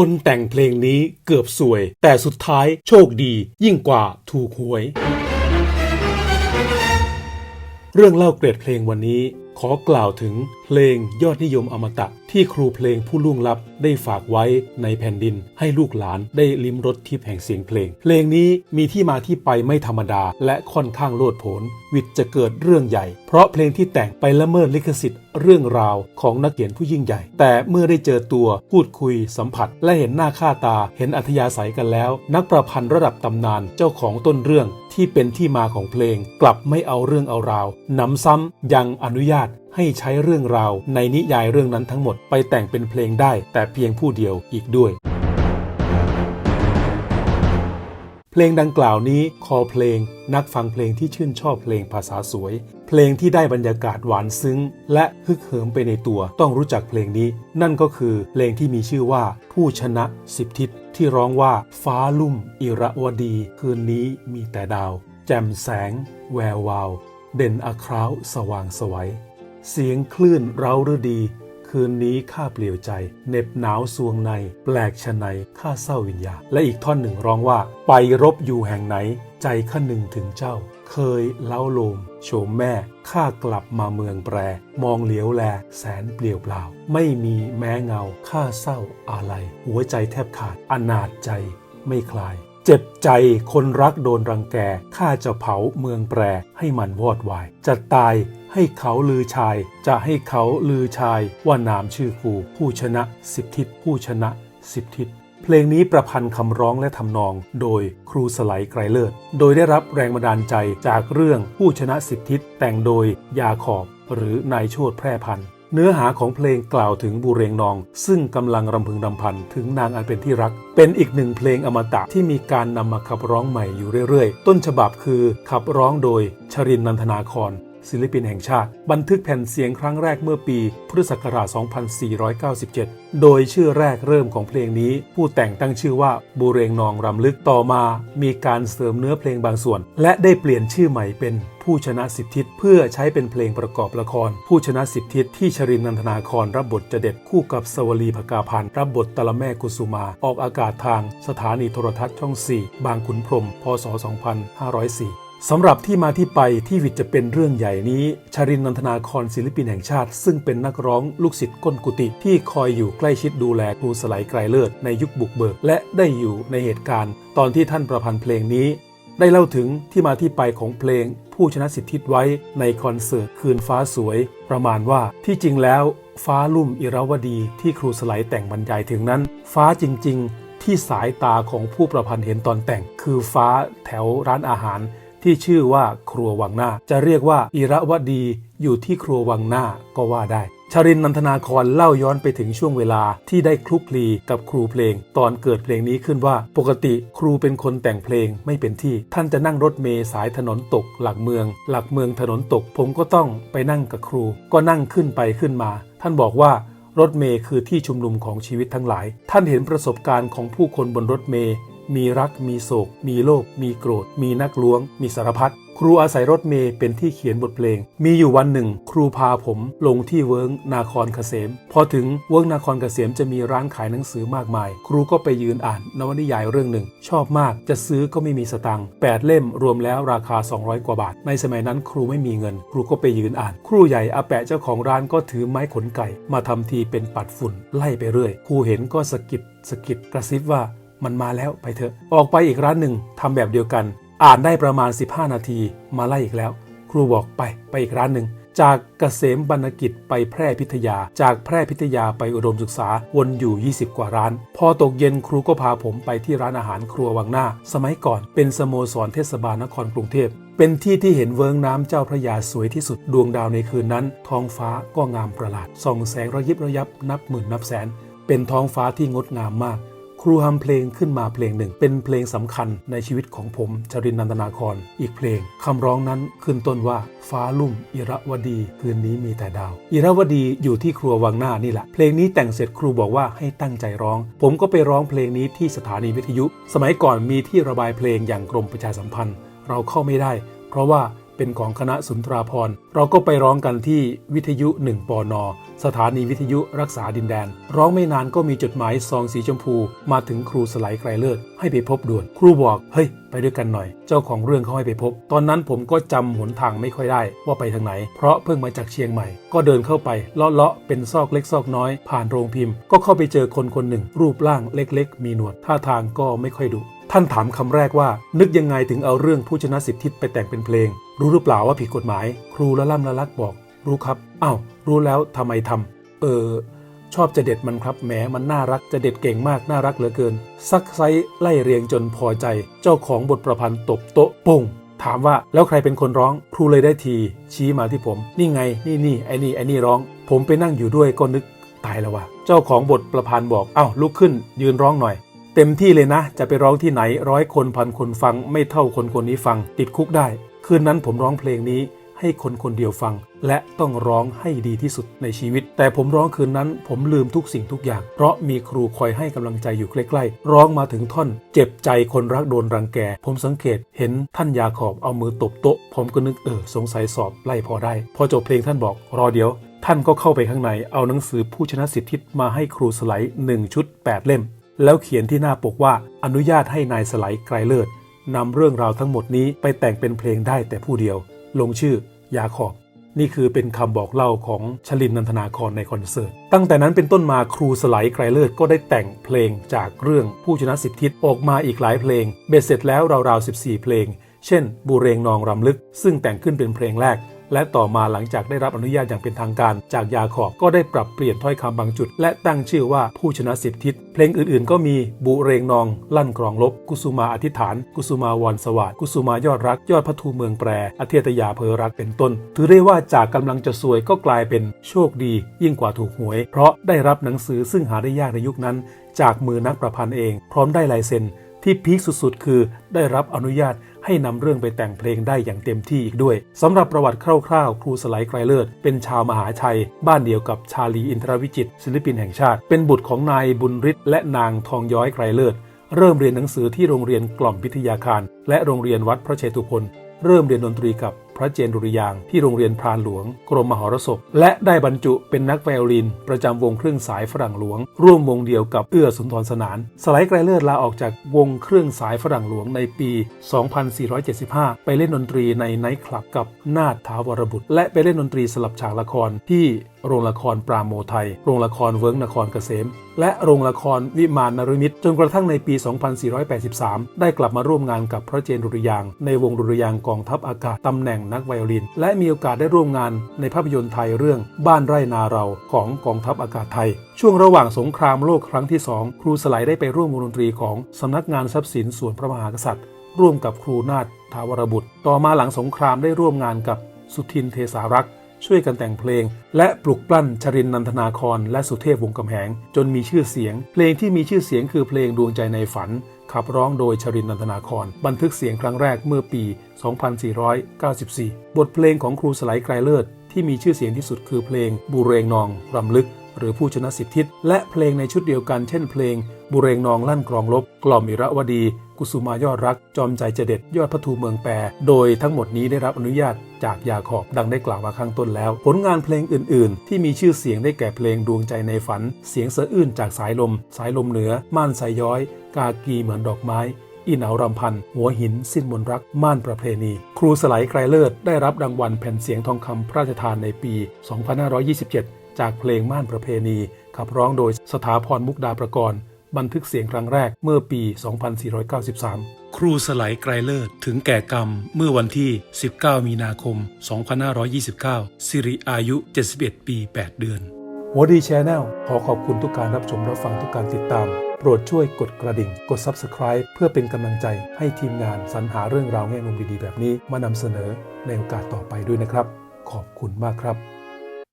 คนแต่งเพลงนี้เกือบสวย แต่สุดท้ายโชคดียิ่งกว่าถูกหวย เรื่องเล่าเกรดเพลงวันนี้ ขอกล่าวถึงเพลงยอดนิยมอมตะ ที่ครูเพลงผู้ล่วงลับได้ฝากไว้ในแผ่นดิน ให้ลูกหลานได้ลิ้มรสทิพย์แห่งเสียงเพลง เพลงนี้มีที่มาที่ไปไม่ธรรมดา และค่อนข้างโลดโผนวิทย์จะเกิดเรื่องใหญ่ เพราะเพลงที่แต่งไปละเมิดลิขสิทธิ์เรื่องราวของนักเขียนผู้ยิ่งใหญ่ แต่เมื่อได้เจอตัวพูดคุยสัมผัส และเห็นหน้าค่าตาเห็นอัธยาศัยกันแล้ว นักประพันธ์ระดับตำนานเจ้าของต้นเรื่องที่เป็นที่มาของเพลง กลับไม่เอาเรื่องเอาราวนำซ้ำยังอนุญาต ให้ใช้เรื่องราวในนิยายเรื่องนั้นทั้งหมดไปแต่งเป็นเพลงได้ แต่เพียงผู้เดียวอีกด้วยเพลงดังกล่าวนี้คอเพลงนักฟังเพลงที่ชื่นชอบเพลงภาษาสวย เพลงที่ได้บรรยากาศหวานซึ้ง และฮึกเหิมไปในตัวต้องรู้จักเพลงนี้ นั่นก็คือเพลงที่มีชื่อว่า ผู้ชนะสิบทิศที่ร้องว่าฟ้าลุ่ม อิระวดี คืนนี้มีแต่ดาว แจ่มแสง แวววาว เด่นอคราวสว่างสวัย เสียงคลื่นเร้าฤดี คืนนี้ข้าเปลี่ยวใจเหน็บหนาวสวงใน แปลกชะในข้าเศร้าวิญญา และอีกท่อนหนึ่งร้องว่า ไปรบอยู่แห่งไหน ใจข้าหนึ่งถึงเจ้า เคยเล้าโลม โฉมแม่ข้ากลับมาเมืองแปร มองเหลียวแล แสนเปลี่ยวเปล่า ไม่มีแม้เงาข้าเศร้าอะไรหัวใจแทบขาดอนาจใจไม่คลาย เจ็บใจคนรักโดนรังแก ข้าจะเผาเมืองแปรให้มันวอดวาย จะตายให้เขาลือชาย จะให้เขาลือชาย ว่านามชื่อกู ผู้ชนะสิบทิศผู้ชนะสิบทิศเพลงนี้ประพันธ์คำร้องและทำนอง โดยครูสไลไกรเลิศ โดยได้รับแรงบันดาลใจจากเรื่องผู้ชนะสิบทิศแต่งโดยยาขอบหรือนายโชตแพร่พันธ์ เนื้อหาของเพลงกล่าวถึงบุเรงนอง ซึ่งกำลังรำพึงรำพันถึงนางอันเป็นที่รัก เป็นอีกหนึ่งเพลงอมตะที่มีการนำมาขับร้องใหม่อยู่เรื่อยๆ ต้นฉบับคือขับร้องโดยชรินนันทนาคร ศิลปินแห่งชาติ บันทึกแผ่นเสียงครั้งแรกเมื่อปี พุทธศักราช 2497 โดยชื่อแรกเริ่มของเพลงนี้ ผู้แต่งตั้งชื่อว่าบูเรงนองรำลึกต่อมา มีการเสริมเนื้อเพลงบางส่วน และได้เปลี่ยนชื่อใหม่เป็นผู้ชนะสิบทิศเพื่อใช้เป็นเพลงประกอบละคร ผู้ชนะสิบทิศที่ชรินนันทนาครรับบทจะเด็ดคู่กับสวลีภกาพันธ์รับบทตะละแม่กุสุมา ออกอากาศทางสถานีโทรทัศน์ช่อง 4 บางขุนพรม พศ 2504 สำหรับที่มาที่ไปที่วิทจะเป็นเรื่องใหญ่นี้ชารินนันทนาครศิลปินแห่งชาติ ซึ่งเป็นนักร้องลูกศิษย์ก้นกุฏิที่คอยอยู่ใกล้ชิดดูแลครูสไลไกรเลิศในยุคบุกเบิก และได้อยู่ในเหตุการณ์ ตอนที่ท่านประพันธ์เพลงนี้ ได้เล่าถึงที่มาที่ไปของเพลง ผู้ชนะสิทธิตไว้ในคอนเสิร์ตคืนฟ้าสวย ประมาณว่าที่จริงแล้ว ฟ้าลุ่มอิราวดีที่ครูสไลแต่งบรรยายถึงนั้น ฟ้าจริง ๆ ที่สายตาของผู้ประพันธ์เห็นตอนแต่ง คือฟ้าแถวร้านอาหาร ที่ชื่อว่าครัววังหน้า จะเรียกว่าอิระวดีอยู่ที่ครัววังหน้าก็ว่าได้ ชรินนันทนาครเล่าย้อนไปถึงช่วงเวลาที่ได้คลุกคลีกับครูเพลง ตอนเกิดเพลงนี้ขึ้นว่าปกติครูเป็นคนแต่งเพลงไม่เป็นที่ ท่านจะนั่งรถเมล์สายถนนตก หลักเมือง หลักเมืองถนนตก ผมก็ต้องไปนั่งกับครู ก็นั่งขึ้นไปขึ้นมา ท่านบอกว่ารถเมล์คือที่ชุมนุมของชีวิตทั้งหลาย ท่านเห็นประสบการณ์ของผู้คนบนรถเมล์ มีรัก มีโศก มีโลภ มีโกรธ มีนักล้วง มีสารพัด ครูอาศัยรถเมย์เป็นที่เขียนบทเพลง มีอยู่วันหนึ่ง ครูพาผมลงที่เวิร์งนาครเกษม พอถึงเวิร์งนาครเกษมจะมีร้านขายหนังสือมากมาย ครูก็ไปยืนอ่านนวนิยายเรื่องหนึ่ง ชอบมาก จะซื้อก็ไม่มีสตังค์8เล่มรวมแล้วราคา 200 กว่าบาท ในสมัยนั้นครูไม่มีเงิน ครูก็ไปยืนอ่าน ครูใหญ่อาแปะเจ้าของร้านก็ถือไม้ขนไก่ มาทำทีเป็นปัดฝุ่นไล่ไปเรื่อย ครูเห็นก็สะกิดสะกิดกระซิบว่า มันมาแล้วไปเถอะ ออกไปอีกร้านหนึ่งทำแบบเดียวกัน อ่านได้ประมาณ 15 นาที มาไล่อีกแล้ว ครูบอกไปไปอีกร้านหนึ่งจากเกษมบรรณกิจไปแพร่พิทยา จากแพร่พิทยาไปอุดมศึกษาวนอยู่ 20 กว่าร้าน พอตกเย็นครูก็พาผมไปที่ร้านอาหารครัววังหน้า สมัยก่อนเป็นสโมสรเทศบาลนครกรุงเทพ เป็นที่ที่เห็นเวิงน้ำเจ้าพระยาสวยที่สุดดวงดาวในคืนนั้น ท้องฟ้าก็งามประหลาดส่องแสงระยิบระยับนับหมื่นนับแสน เป็นท้องฟ้าที่งดงามมาก ครูทำเพลงขึ้นมาเพลงหนึ่ง เป็นเพลงสำคัญในชีวิตของผมจรินนันทนาครอีกเพลงคำร้องนั้นขึ้นต้นว่าฟ้าลุ่มอิระวดี คืนนี้มีแต่ดาว อิระวดีอยู่ที่ครัววังหน้านี่แหละ เพลงนี้แต่งเสร็จครูบอกว่าให้ตั้งใจร้อง ผมก็ไปร้องเพลงนี้ที่สถานีวิทยุ สมัยก่อนมีที่ระบายเพลงอย่างกรมประชาสัมพันธ์ เราเข้าไม่ได้ เพราะว่า เป็นของคณะสุนทราพรณ์เราก็ไปร้องกันที่วิทยุ1ปอนอสถานีวิทยุรักษาดินแดน ร้องไม่นานก็มีจดหมายซองสีชมพู มาถึงครูสไลด์ไกรเลิศให้ไปพบด่วน ครูบอกเฮ้ยไปด้วยกันหน่อย เจ้าของเรื่องเขาให้ไปพบ ตอนนั้นผมก็จำหนทางไม่ค่อยได้ ว่าไปทางไหน เพราะเพิ่งมาจากเชียงใหม่ ก็เดินเข้าไปเลาะๆเป็นซอกเล็กซอกน้อย ผ่านโรงพิมพ์ ก็เข้าไปเจอคนคนหนึ่ง รูปร่างเล็ก ๆ มีหนวดท่าทางก็ไม่ค่อยดุท่านถามคำแรกว่า นึกยังไงถึงเอาเรื่องผู้ชนะสิบทิศไปแต่งเป็นเพลง รู้หรือเปล่าว่าผิดกฎหมาย ครูละล่ำละลักบอก รู้ครับอ้าวรู้แล้วทำไมทำเออ ชอบจะเด็ดมันครับแหมมันน่ารักจะเด็ดเก่งมากน่ารักเหลือเกิน ซักไซไล่เรียงจนพอใจ เจ้าของบทประพันธ์ตบโต๊ะโป้งถามว่าแล้วใครเป็นคนร้องครูเลยได้ที ชี้มาที่ผม นี่ไง นี่นี่ไอ้นี่ไอ้นี่ร้อง ผมไปนั่งอยู่ด้วยก็นึกตายแล้ววะเจ้าของบทประพันธ์บอกเอ้าลุกขึ้น ยืนร้องหน่อย เต็มที่เลยนะ จะไปร้องที่ไหนร้อยคนพันคนฟังไม่เท่าคนคนนี้ฟัง ติดคุกได้ คืนนั้นผมร้องเพลงนี้ให้คนคนเดียวฟัง และต้องร้องให้ดีที่สุดในชีวิต แต่ผมร้องคืนนั้น ผมลืมทุกสิ่งทุกอย่าง เพราะมีครูคอยให้กำลังใจอยู่ใกล้ๆ ร้องมาถึงท่อน เจ็บใจคนรักโดนรังแก ผมสังเกตเห็นท่านยาขอบเอามือตบโต๊ะ ผมก็นึกเออสงสัยสอบไล่พอได้ พอจบเพลงท่านบอก รอเดี๋ยว ท่านก็เข้าไปข้างในเอาหนังสือผู้ชนะสิทธิมาให้ครูสไลด์1ชุด 8 เล่ม แล้วเขียนที่หน้าปกว่าอนุญาตให้นายสไลด์ไกรเลิศ นำเรื่องราวทั้งหมดนี้ไปแต่งเป็นเพลงได้แต่ผู้เดียว ลงชื่อยาขอบ นี่คือเป็นคำบอกเล่าของชลินนันทนาครในคอนเสิร์ต ตั้งแต่นั้นเป็นต้นมาครูสไลด์ไกรเลิศก็ได้แต่งเพลงจากเรื่องผู้ชนะสิบทิศออกมาอีกหลายเพลง เบ็ดเสร็จแล้วราวๆ 14 เพลง เช่น บูเรงนองรำลึก ซึ่งแต่งขึ้นเป็นเพลงแรก และต่อมาหลังจากได้รับอนุญาตอย่างเป็นทางการ จากยาขอบก็ได้ปรับเปลี่ยนถ้อยคำบางจุด และตั้งชื่อว่าผู้ชนะสิบทิศ เพลงอื่นๆ ก็มีบุเรงนอง ลั่นกรองลบ กุสุมาอธิษฐาน กุสุมาวรสวัสดกุสุมายอดรัก ยอดพัทูเมืองแปรอเทตยาเพอรักเป็นต้น ถือได้ว่าจากกำลังจะซวยก็กลายเป็นโชคดี ยิ่งกว่าถูกหวย เพราะได้รับหนังสือซึ่งหาได้ยากในยุคนั้น จากมือนักประพันธ์เอง พร้อมได้ลายเซ็น ที่พีคสุดๆ คือได้รับอนุญาตให้นำเรื่องไปแต่งเพลงได้อย่างเต็มที่อีกด้วยสำหรับประวัติคร่าวๆ ครูสไลด์ไกรเลิศเป็นชาวมหาชัย บ้านเดียวกับชาลีอินทรวิจิตศิลปินแห่งชาติ เป็นบุตรของนายบุญฤทธิ์และนางทองย้อยไกรเลิศเริ่มเรียนหนังสือที่โรงเรียนกล่อมพิทยาคาร และโรงเรียนวัดพระเชตุพนเริ่มเรียนดนตรีกับ พระเจนดุริยางที่โรงเรียนพรานหลวง กรมมหรสพ และได้บรรจุเป็นนักไวโอลิน ประจำวงเครื่องสายฝรั่งหลวง ร่วมวงเดียวกับเอื้อสุนทรสนาน สไลด์ไกรเลิศลาออกจากวงเครื่องสายฝรั่งหลวงในปี 2475 ไปเล่นดนตรีในไนท์คลับกับนาถถาวรบุตร และไปเล่นดนตรีสลับฉากละครที่ โรงละครปราโมไทย โรงละครเวิร์กนครเกษม และโรงละครวิมานนรมิตรจนกระทั่งในปี 2483 ได้กลับมาร่วมงานกับพระเจนดุริยางในวงดุริยางกองทัพอากาศตำแหน่งนักไวโอลิน และมีโอกาสได้ร่วมงานในภาพยนตร์ไทยเรื่องบ้านไร่นาเราของกองทัพอากาศไทย ช่วงระหว่างสงครามโลกครั้งที่ 2 ครูสไลด์ได้ไปร่วมวงดนตรีของสำนักงานทรัพย์สินส่วนพระมหากษัตริย์ ร่วมกับครูนาถทาวรบุตร ต่อมาหลังสงครามได้ร่วมงานกับสุทินเทสารักษ์ ช่วยกันแต่งเพลง และปลุกปลั่นชรินนันทนาครและสุเทพวงกำแหง จนมีชื่อเสียง เพลงที่มีชื่อเสียงคือเพลงดวงใจในฝัน ขับร้องโดยชรินนันทนาคร บันทึกเสียงครั้งแรกเมื่อปี 2494 บทเพลงของครูสไลด์ไกรเลิศที่มีชื่อเสียงที่สุดคือเพลงบูเรงนองรำลึก รือผู้ชนะสิบทิศและเพลงในชุดเดียวกันเช่นเพลง บุเรงนองลั่นกรองลบ กล่อมอิระวดี กุสุมายอดรัก จอมใจเจเด็ดยอดพัทูเมืองแปร โดยทั้งหมดนี้ได้รับอนุญาตจากยาขอบดังได้กล่าวมาข้างต้นแล้ว ผลงานเพลงอื่น ๆ ที่มีชื่อเสียงได้แก่เพลงดวงใจในฝัน เสียงเสะอื้นจากสายลม สายลมเหนือ ม่านสายย้อย กากีเหมือนดอกไม้อีหนาวรำพัน หัวหิน สิ้นมนรัก ม่านประเพณี ครูสไลไกรเลิศ ได้รับรางวัลแผ่นเสียงทองคำพระราชทานในปี 2527 จากเพลงม่านประเพณี ขับร้องโดยสถาพรมุกดาประกรณ์ บันทึกเสียงครั้งแรกเมื่อปี 2493 ครูสไลด์ไกรเลิศถึงแก่กรรมเมื่อวันที่ 19 มีนาคม 2529 สิริอายุ 71 ปี 8 เดือนหัวดีแชนแนลขอขอบคุณทุกการรับชมรับฟังทุกการติดตาม โปรดช่วยกดกระดิ่ง กด Subscribe เพื่อเป็นกำลังใจให้ทีมงานสรรหาเรื่องราวแง่มุมดีๆ แบบนี้มานำเสนอในโอกาสต่อไปด้วยนะครับ ขอบคุณมากครับ